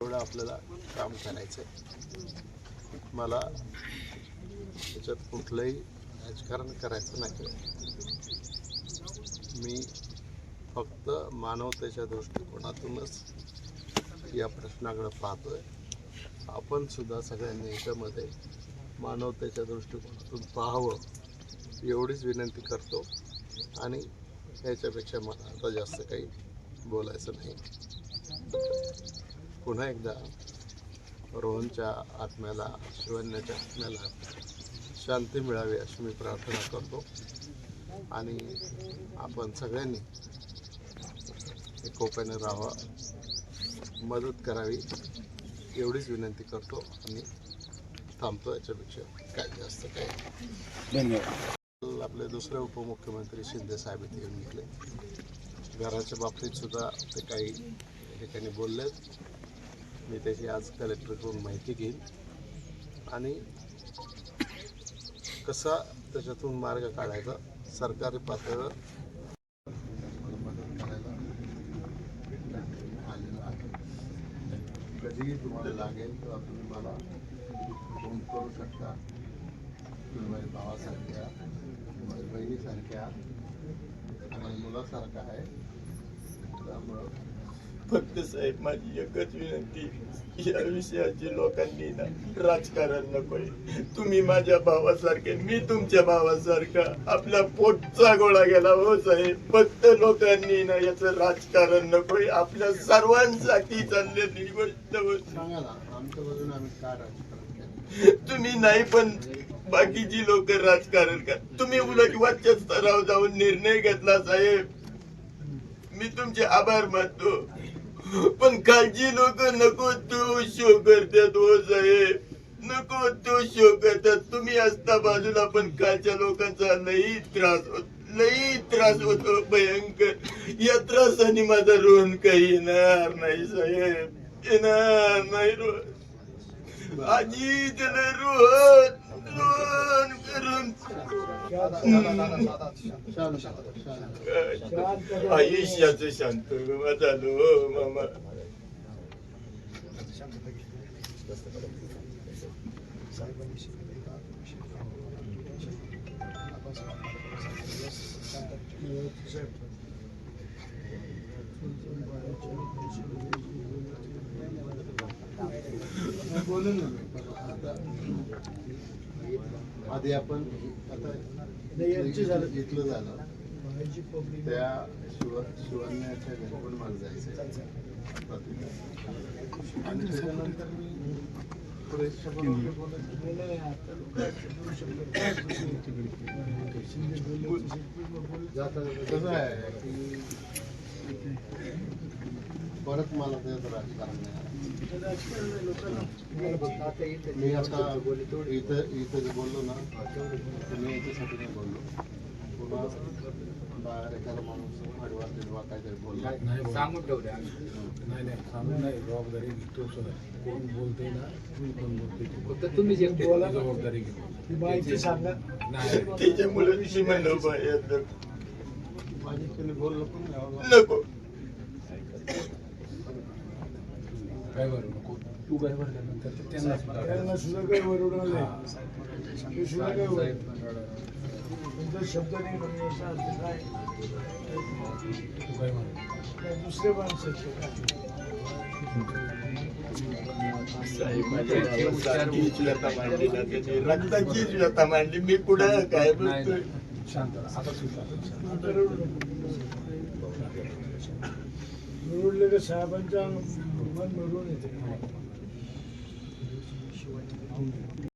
एवढं आपल्याला काम करायचं आहे मला त्याच्यात कुठलंही राजकारण करायचं नाही मी फक्त मानवतेच्या दृष्टिकोनातूनच या प्रश्नाकडे आहे आपण सुद्धा सगळ्यांनी याच्यामध्ये मानवतेच्या दृष्टिकोनातून पाहावं एवढीच विनंती करतो. आणि याच्यापेक्षा मला आता जास्त काही बोलायचं नाही. पुन्हा एकदा रोहनच्या आत्म्याला शिवन्याच्या आत्म्याला शांती मिळावी अशी मी प्रार्थना करतो. आणि आपण सगळ्यांनी एकोप्याने राहावं मदत करावी एवढीच विनंती करतो आणि थांबतो याच्यापेक्षा काय जास्त काय. धन्यवाद. आपले दुसरे उपमुख्यमंत्री शिंदे साहेब इथे येऊन निघले घराच्या बाबतीत सुद्धा ते काही ठिकाणी बोललेत. मी त्याची आज कलेक्टरकडून माहिती घेईन आणि कसा त्याच्यातून मार्ग काढायचा सरकारी पातळीवर आहे. कधीही तुम्हाला लागेल तेव्हा तुम्ही मला फोन करू शकता तुम्ही माझ्या भावासारख्या माझ्या बहिणीसारख्या माझ्या मुलासारखा आहे त्यामुळं फक्त साहेब माझी एकच विनंती या विषयाची लोकांनी ना राजकारण नकोय. तुम्ही माझ्या भावासारखे मी तुमच्या भावासारखा आपला पोटचा गोळा गेला हो साहेब. फक्त लोकांनी ना याचं राजकारण नकोय. आपल्या सर्वांसाठी चाललेली गोष्ट केलं? तुम्ही नाही पण बाकीची लोक राजकारण कर. तुम्ही उलट वरच्या स्तरावर जाऊन निर्णय घेतला साहेब. मी तुमचे आभार मानतो. पण कालची लोक नको तो शो करतात हो साहेब नको तो शो करतात तुम्ही असता बाजूला पण कालच्या लोकांचा लई त्रास होत लई त्रास होतो भयंकर या त्रासाने माझा रोहन काही येणार नाही साहेब येणार नाही रोहन आजी त्याला रोहन रोहन करून शांत शांत आयुष्याचं शांत झालो मामा बोलून ना आता आधी आपण आता इथलं झालं. त्या शिव शिवण्याच्या घरी पण मला जायचं आणि त्याच्यानंतर मी कसं आहे? की परत मला त्याचं राजकारण नाही मी आता इथं इथं जे बोललो ना तर मी याच्यासाठी नाही बोललो. पुन्हा बाहेर एखादा माणूस आडवा तिडवा काहीतरी बोलला. सांगून ठेवले नाही नाही. सांगून नाही. जबाबदारी घेतो सर. कोण बोलते ना मी कोण बोलते फक्त तुम्ही जबाबदारी घेतो. माहिती सांगा. नाही. त्याच्यामुळे मी म्हणलं बाहेर माझी कोणी बोललं पण. नको. काय बरं नको. तू काय भरल्यानंतर ते त्यांना त्यांना सुद्धा सुद्धा काही वरवणार तुमचा शब्द नाही म्हणजे अर्थ काय? तू दुसरे माणसाचे भावासारखी व्यथा मांडली मी पुढे काय बोलतोय. शांत राहा. आता सुद्धा साहेबांच्या One more Marone.